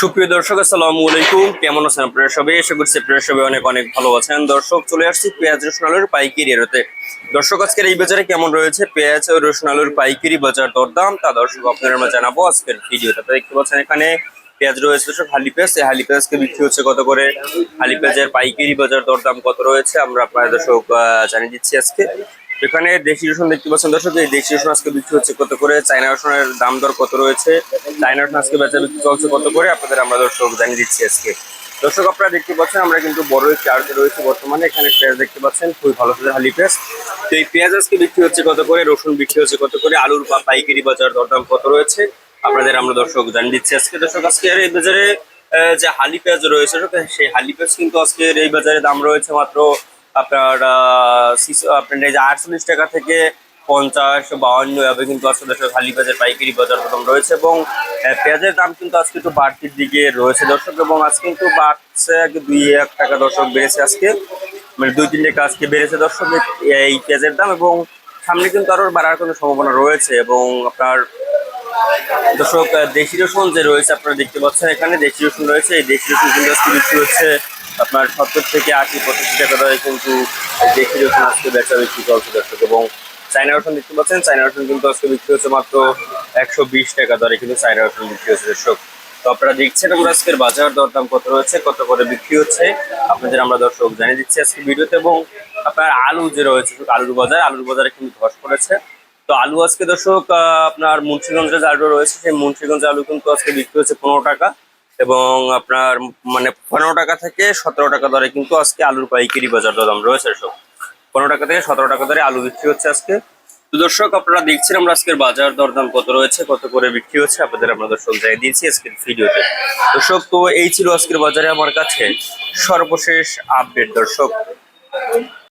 সুপ্রিয় দর্শক, আসসালামু আলাইকুম। কেমন আছেন আপনারা সবাই? আশা করছি আপনারা সবাই অনেক অনেক ভালো আছেন। দর্শক, চলে আসছি পেঁয়াজ রসুন আলুর পাইকারি রেটে। দর্শক, আজকের এই বাজারে কেমন রয়েছে? পেঁয়াজ ও রসুন আলুর পাইকারি বাজার দরদাম। তা দর্শক আপনারা আমরা জানাব আজকের ভিডিওতে তো দেখতে পাচ্ছেন এখানে পেঁয়াজ রয়েছে দর্শক, হালি পেঁয়াজ। এই হালি পেঁয়াজকে বিক্রি হচ্ছে কত করে? হালি পেঁয়াজের পাইকারি বাজার দরদাম কত রয়েছে? আমরা আপনাদের দর্শক জানিয়ে দিচ্ছি আজকে। এখানে দেশি রসুন দেখতে পাচ্ছেন দর্শক, এই দেশি রসুন আজকে বিক্রি হচ্ছে কত করে? চায়না রসুনের দাম দর কত রয়েছে? চাইনা রসুন আজকে বেচা বিক্রি চলছে কত করে? আপনাদের আমরা দর্শক জানিয়ে দিচ্ছি আজকে। দর্শক, আপনারা দেখতে পাচ্ছেন আমরা কিন্তু বড় একটি আড়তে রয়েছে বর্তমানে। এখানে পেঁয়াজ দেখতে পাচ্ছেন, খুবই ভালো করে হালি পেঁয়াজ। তো এই পেঁয়াজ আজকে বিক্রি হচ্ছে কত করে? রসুন বিক্রি হচ্ছে কত করে? আলুর বা পাইকারি বাজার দরদাম কত রয়েছে? আপনাদের আমরা দর্শক জানিয়ে দিচ্ছি আজকে। দর্শক, আজকে আর এই বাজারে যে হালি পেঁয়াজ রয়েছে, সেই হালি পেঁয়াজ কিন্তু আজকের এই বাজারে দাম রয়েছে মাত্র আপনার আপনার আটচল্লিশ টাকা থেকে পঞ্চাশ, বাউন্ন এভাবে কিন্তু আজকে দর্শক হালি পেঁয়াজের পাইকারি বাজার দাম রয়েছে এবং পেঁয়াজের দাম কিন্তু আজকে একটু বাড়তির দিকে রয়েছে দর্শক এবং আজকে কিন্তু বাড়ছে দুই এক টাকা দর্শক বেড়েছে আজকে। মানে দুই তিন টাকা আজকে বেড়েছে দর্শক এই পেঁয়াজের দাম এবং সামনে কিন্তু আরও বাড়ার কোনো সম্ভাবনা রয়েছে এবং আপনার দর্শক দেশি রসুন যে রয়েছে আপনারা দেখতে পাচ্ছেন এখানে, দেশি রসুন রয়েছে, এই দেশি রসুন কিন্তু আজকে বিক্রি হচ্ছে আপনার সত্তর থেকে আশি পঁচাশি টাকা দরে কিন্তু দেশি রসুন আজকে বেচা বিক্রি চলছে দর্শক, এবং চাইনা রসুন দেখতে পাচ্ছেন চাইনা রসুন কিন্তু আজকে বিক্রি হচ্ছে মাত্র একশো বিশ টাকা দরে কিন্তু চাইনা রসুন বিক্রি হচ্ছে দর্শক। তো আপনারা দেখছেন আমরা আজকের বাজার, দরদাম কত রয়েছে, কত করে বিক্রি হচ্ছে, আপনাদের আমরা দর্শক জানিয়ে দিচ্ছি আজকে ভিডিওতে, এবং আপনার আলু যে রয়েছে, আলুর বাজার, আলুর বাজারে কিন্তু ধস পড়েছে। তো আলু আজকে দর্শক আপনার মুন্সিগঞ্জের যে আলু রয়েছে, সেই মুন্সিগঞ্জের আলু কিন্তু আজকে বিক্রি হচ্ছে পনেরো টাকা। এবং আপনার মানে পনেরো টাকা থেকে সতেরো টাকা দরে কিন্তু আজকে আলুর পাইকারি বাজার দাম রয়েছে সব। পনেরো টাকা থেকে সতেরো টাকা দরে আলু বিক্রি হচ্ছে আজকে। তো দর্শক, আপনারা দেখছেন আমরা আজকের বাজার দরদাম কত রয়েছে, কত করে বিক্রি হচ্ছে, আপনাদের আমরা দর্শক জানিয়ে দিয়েছি আজকের ভিডিওতে। দর্শক, তো এই ছিল আজকের বাজারে আমার কাছে সর্বশেষ আপডেট। দর্শক